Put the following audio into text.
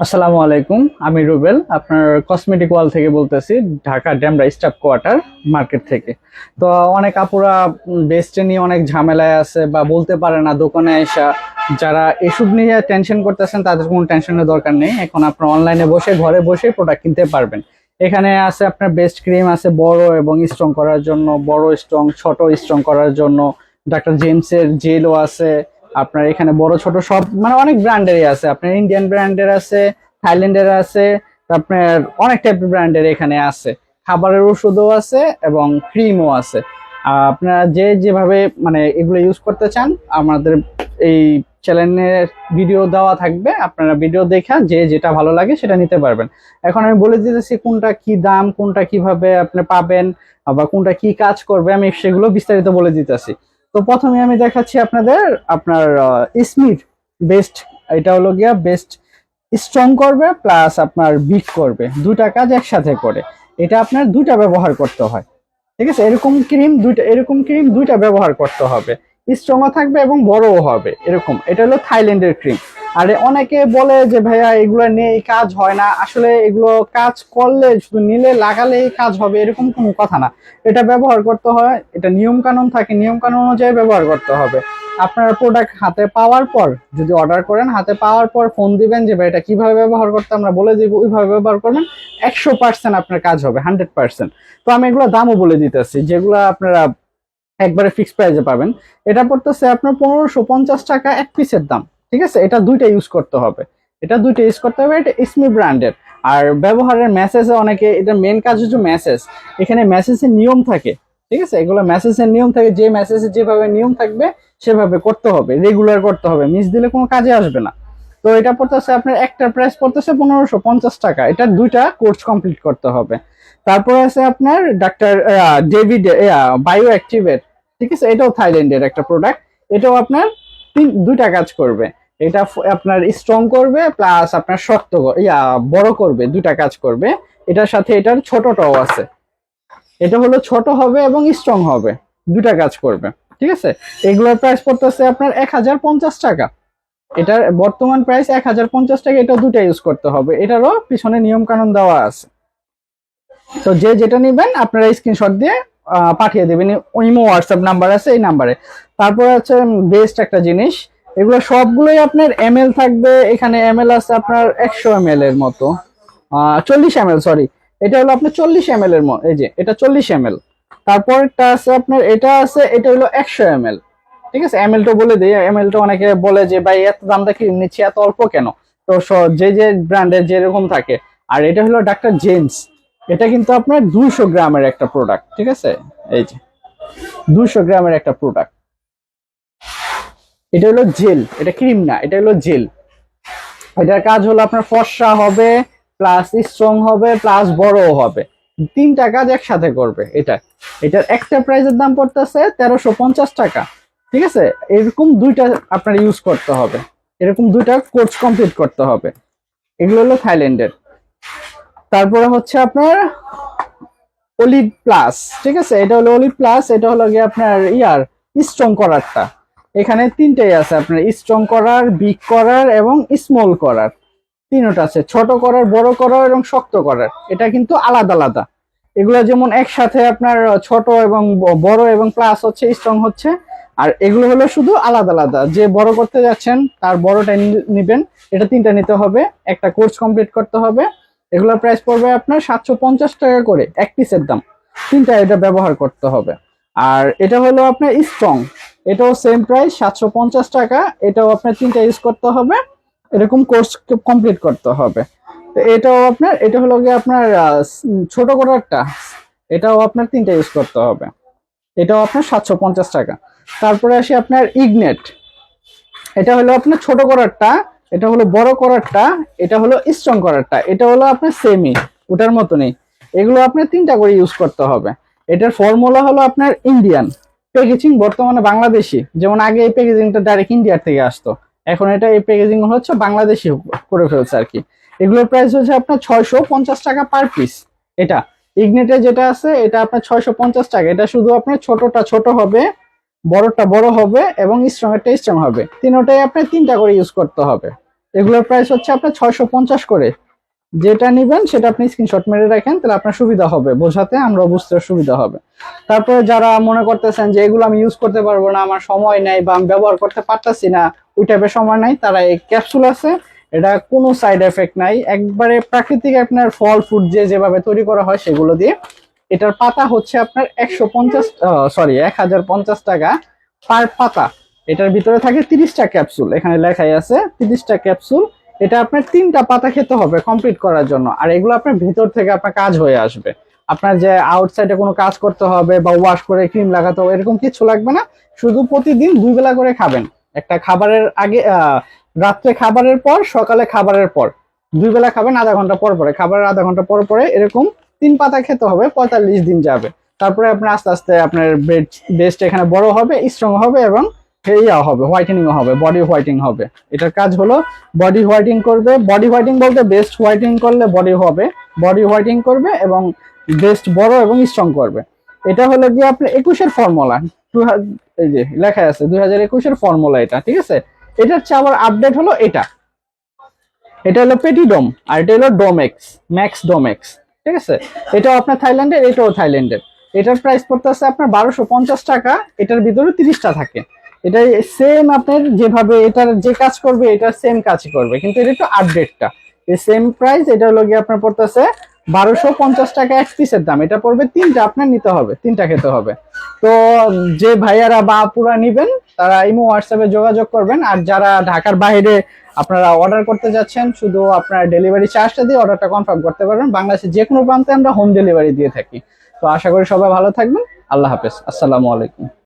আসসালামু আলাইকুম, আমি রুবেল, আপনার কসমেটিক ওয়াল থেকে বলতেছি, Dhaka Demra staff quarter market থেকে। তো অনেক আপুরা বেস্টে নিয়ে অনেক ঝামেলায় আছে বা বলতে পারে না, দোকানে এসা যারা এসব নিয়ে টেনশন করতেছেন, তাদের কোনো টেনশনের দরকার নেই। এখন আপনার অনলাইনে বসে, ঘরে বসে প্রোডাক্ট কিনতে পারবেন। এখানে আছে আপনার বেস্ট ক্রিম আছে বড় এবং স্ট্রং করার জন্য, বড় স্ট্রং ছোট স্ট্রং করার জন্য ডাক্তার জেমসের জেলও আছে আপনার এখানে বড়, ছোট সব মানে অনেক ব্র্যান্ডেরই আছে। আপনার ইন্ডিয়ান ব্র্যান্ডের আছে থাইল্যান্ডের আছে, আপনার অনেক টাইপের ব্র্যান্ডের এখানে আছে। খাবারের ওষুধও আছে এবং ক্রিমও আছে। আপনারা যে যেভাবে মানে এগুলো ইউজ করতে চান, আমাদের এই চ্যানেলের ভিডিও দেওয়া থাকবে। আপনারা ভিডিও দেখা যে যেটা ভালো লাগে সেটা নিতে পারবেন। এখন আমি বলে দিতেছি কোনটা কি দাম, কোনটা কীভাবে আপনি পাবেন, বা কোনটা কি কাজ করবে, আমি সেগুলো বিস্তারিত বলে দিতেছি। তো প্রথমে আমি দেখাচ্ছি আপনাদের আপনার স্মিথ বেস্ট, এটা হলো গিয়া বেস্ট স্ট্রং করবে প্লাস আপনার বিট করবে। দুটা কাজ একসাথে করে। এটা আপনার দুটা ব্যবহার করতে হয়। ঠিক আছে? এরকম ক্রিম দুইটা, এরকম ক্রিম দুইটা ব্যবহার করতে হবে। স্ট্রংও থাকবে এবং বড়ও হবে। এরকম। এটা হলো থাইল্যান্ডের ক্রিম। আর অনেকে বলে যে, ভাইয়া, এগুলো নিয়ে কাজ হয় না। আসলে এগুলো কাজ করলে, শুধু নিলে, লাগালেই কাজ হবে, এরকম কোনো কথা না। এটা ব্যবহার করতে হয়, এটা নিয়ম কানুন থাকে নিয়ম কানুন অনুযায়ী ব্যবহার করতে হবে। আপনার প্রোডাক্ট হাতে পাওয়ার পর, যদি অর্ডার করেন, হাতে পাওয়ার পর ফোন দিবেন যে, ভাই, এটা কীভাবে ব্যবহার করতে আমরা বলে দিব, ওইভাবে ব্যবহার করবেন। একশো পার্সেন্ট আপনার কাজ হবে হান্ড্রেড পার্সেন্ট তো আমি এগুলো দামও বলে দিতেছি, যেগুলো আপনারা একবারে ফিক্স প্রাইসে পাবেন। এটা পড়তেছে আপনার পনেরোশো পঞ্চাশ টাকা এক পিসের দাম। ঠিক আছে? এটা দুইটা ইউজ করতে হবে। এটা দুইটা ইউজ করতে হবে, এটা ইসমি ব্র্যান্ডের আর ব্যবহারের মেসেজে অনেকে, এটা মেন কাজ হচ্ছে মেসেজ এখানে মেসেজের নিয়ম থাকে, ঠিক আছে? এগুলো মেসেজের নিয়ম থাকে, যে মেসেজে যেভাবে নিয়ম থাকবে, সেভাবে করতে হবে রেগুলার করতে হবে। মিস দিলে কোনো কাজে আসবে না। তো এটা পড়তেছে আপনার, একটা প্রাইস পড়তেছে পনেরোশো পঞ্চাশ টাকা। এটা দুইটা কোর্স কমপ্লিট করতে হবে। তারপরে আছে আপনার ডাক্তার ডেভিড বায়ো অ্যাক্টিভেট ঠিক আছে? এটাও থাইল্যান্ডের একটা প্রোডাক্ট এটাও আপনার তিন, দুইটা কাজ করবে। এটা আপনার স্ট্রং করবে প্লাস আপনার শক্ত ইয়া, বড় করবে দুটা কাজ করবে। এটার সাথে এটার ছোটটাও আছে। এটা হলো ছোট হবে এবং স্ট্রং হবে। দুটা কাজ করবে, ঠিক আছে? এগুলোর প্রাইস পড়তেছে আপনার এক হাজার পঞ্চাশ টাকা। এটার বর্তমান প্রাইস এক হাজার পঞ্চাশ টাকা, এটা দুটা ইউজ করতে হবে। এটারও পিছনে নিয়ম কানুন দেওয়া আছে। তো যে যেটা নেবেন, আপনারা স্ক্রিনশট দিয়ে পাঠিয়ে দেবেন। ইমো হোয়াটসঅ্যাপ নাম্বার আছে, এই নাম্বারে তারপর হচ্ছে বেস্ট একটা জিনিস। এগুলো সবগুলোই আপনার এম থাকবে। এখানে এম আছে আপনার একশো এম এর মতো। চল্লিশ এম সরি এটা হলো আপনার চল্লিশ এম এর এই যে, এটা চল্লিশ এম এল তারপরটা আছে আপনার, এটা আছে, এটা হলো একশো এম ঠিক আছে? এম টা বলে দিই। এম টা অনেকে বলে যে, ভাই, এত দামটা কি নিচ্ছি, এত অল্প কেন? তো যে যে ব্র্যান্ডের যেরকম থাকে। আর এটা হলো ডাক্তার জেমস। এটা কিন্তু আপনার দুশো গ্রামের একটা প্রোডাক্ট ঠিক আছে? এই যে দুশো গ্রামের একটা প্রোডাক্ট এটা হলো জেল, এটা ক্রিম না, এটা হলো জেল। এটার কাজ হলো আপনার ফর্সা হবে প্লাস স্ট্রং হবে প্লাস বড়ও হবে। তিনটা কাজ একসাথে করবে এটা। এটার একটা প্রাইসের দাম পড়তেছে তেরোশো পঞ্চাশ টাকা। ঠিক আছে? এরকম দুইটা আপনার ইউজ করতে হবে। এরকম দুইটা কোর্স কমপ্লিট করতে হবে। এগুলো হলো থাইল্যান্ডের। তারপরে হচ্ছে আপনার অলিভ প্লাস ঠিক আছে? এটা হলো অলিভ প্লাস এটা হলো গিয়ে আপনার ইয়ার স্ট্রং করারটা। এখানে তিনটেই আছে, আপনার স্ট্রং করার বিগ করার এবং স্মল করার। তিনটা আছে, ছোট করার, বড় করার এবং শক্ত করার। এটা কিন্তু আলাদা আলাদা। এগুলো যেমন একসাথে আপনার ছোট এবং বড় এবং প্লাস হচ্ছে স্ট্রং হচ্ছে, আর এগুলো হলো শুধু আলাদা আলাদা। যে বড় করতে যাচ্ছেন, তার বড়টা নিবেন। এটা তিনটা নিতে হবে, একটা কোর্স কমপ্লিট করতে হবে। এগুলোর প্রাইস পড়বে আপনার সাতশো পঞ্চাশ টাকা করে, এক পিসের দাম। তিনটা এটা ব্যবহার করতে হবে। আর এটা হলো আপনার স্ট্রং এটাও সেম প্রাইস সাতশো পঞ্চাশ টাকা। এটাও আপনার তিনটা ইউজ করতে হবে। এরকম কোর্স কমপ্লিট করতে হবে। তো এটাও আপনার, এটা হলো গিয়ে আপনার ছোট করারটা। এটাও আপনার তিনটা ইউজ করতে হবে। এটাও আপনার সাতশো পঞ্চাশ টাকা। তারপরে আসি আপনার ইগনেট এটা হলো আপনার ছোট করারটা, এটা হলো বড় করারটা, এটা হলো স্ট্রং করারটা। এটা হলো আপনার সেমি ওটার মতনই। এগুলো আপনার তিনটা করে ইউজ করতে হবে। এটার ফর্মুলা হলো আপনার ইন্ডিয়ান প্যাকেজিং বর্তমানে বাংলাদেশি। যেমন আগে এই প্যাকেজিংটা ডাইরেক্ট ইন্ডিয়ার থেকে আসতো। এখন এটা এই প্যাকেজিং হচ্ছে বাংলাদেশি করে ফেলছে আর কি। এগুলোর প্রাইস হচ্ছে আপনার ছয়শো পঞ্চাশ টাকা পার পিস এটা ইগনেটে যেটা আছে, এটা আপনার ছয়শো পঞ্চাশ টাকা। এটা শুধু আপনার ছোটটা ছোট হবে, বড়টা বড় হবে এবং স্ট্রং এরটা স্ট্রং হবে। তিনোটাই আপনার তিনটা করে ইউজ করতে হবে। এগুলোর প্রাইস হচ্ছে আপনার ছয়শো পঞ্চাশ করে। যেটা নেবেন সেটা আপনি স্ক্রিনশট মেরে রাখেন, তাহলে আপনার সুবিধা হবে। বোঝাতে আমরা বুঝতে সুবিধা হবে। তারপরে যারা মনে করতেছেন যে এগুলো আমি ইউজ করতে পারব না, আমার সময় নেই বা আমি ব্যবহার করতে পারতাছি না, ওই টাইপের সময় নাই, তারা এই ক্যাপসুল আছে। এটা কোনো সাইড এফেক্ট নাই। একবারে প্রাকৃতিক আপনার ফল ফ্রুট যে যেভাবে তৈরি করা হয় সেগুলো দিয়ে। এটার পাতা হচ্ছে আপনার একশো পঞ্চাশ সরি এক হাজার পঞ্চাশ টাকা পার পাতা। এটার ভিতরে থাকে তিরিশটা ক্যাপসুল এখানে লেখাই আছে তিরিশটা ক্যাপসুল এটা আপনার তিনটা পাতা খেতে হবে কমপ্লিট করার জন্য। আর এগুলো আপনার ভিতর থেকে আপনার কাজ হয়ে আসবে। আপনার যে আউটসাইডে কোনো কাজ করতে হবে বা ওয়াশ করে ক্রিম লাগাতে হবে, এরকম কিছু লাগবে না। শুধু প্রতিদিন দুই বেলা করে খাবেন। একটা খাবারের আগে রাত্রে খাবারের পর, সকালে খাবারের পর। দুই বেলা খাবেন, আধা ঘণ্টা পর পরে। খাবারের আধা ঘণ্টা পর পরে এরকম তিন পাতা খেতে হবে, পঁয়তাল্লিশ দিন যাবে। তারপরে আপনার আস্তে আস্তে আপনার বেস্ট এখানে বড় হবে স্ট্রং হবে এবং ইয়া হবে হোয়াইটেনিং হবে বডি হোয়াইটিং হবে। এটার কাজ হলো বডি হোয়াইটিং করবে বডি হোয়াইটিং বলতে বেস্ট হোয়াইটিং করলে বডি হবে বডি হোয়াইটিং করবে এবং বেস্ট বড় এবং স্ট্রং করবে। এটা হলো গিয়ে আপনার একুশের ফর্মুলা এই যে লেখা আছে, দুই হাজার একুশের ফর্মুলা এটা, ঠিক আছে? এটার চেয়ে আবার আপডেট হলো এটা। এটা হলো পেটিডোম আর এটা হলো ডোমেক্স ম্যাক্স ডোমেক্স ঠিক আছে? এটাও আপনার থাইল্যান্ডের, এটাও থাইল্যান্ডের। এটার প্রাইস পড়তেছে আপনার বারোশো পঞ্চাশ টাকা, এটার ভিতরে তিরিশটা থাকে। এটা সেম আপনার যেভাবে এটার যে কাজ করবে এটা সেম কাজই করবে। কিন্তু এটা একটু আপডেটটা এই সেম প্রাইস এটা হলো গিয়ে আপনার পড়তেছে বারোশো পঞ্চাশ টাকা এক পিসের দাম। এটা পড়বে তিনটা, আপনার নিতে হবে, তিনটা খেতে হবে। তো যে ভাইয়ারা বা আপুরা নিবেন, তারা ইমো হোয়াটসঅ্যাপে যোগাযোগ করবেন। আর যারা ঢাকার বাইরে আপনারা অর্ডার করতে যাচ্ছেন, শুধু আপনার ডেলিভারি চার্জটা দিয়ে অর্ডারটা কনফার্ম করতে পারবেন। বাংলাদেশের যে কোনো প্রান্তে আমরা হোম ডেলিভারি দিয়ে থাকি। তো আশা করি সবাই ভালো থাকবেন। আল্লাহ হাফেজ। আসসালামু আলাইকুম।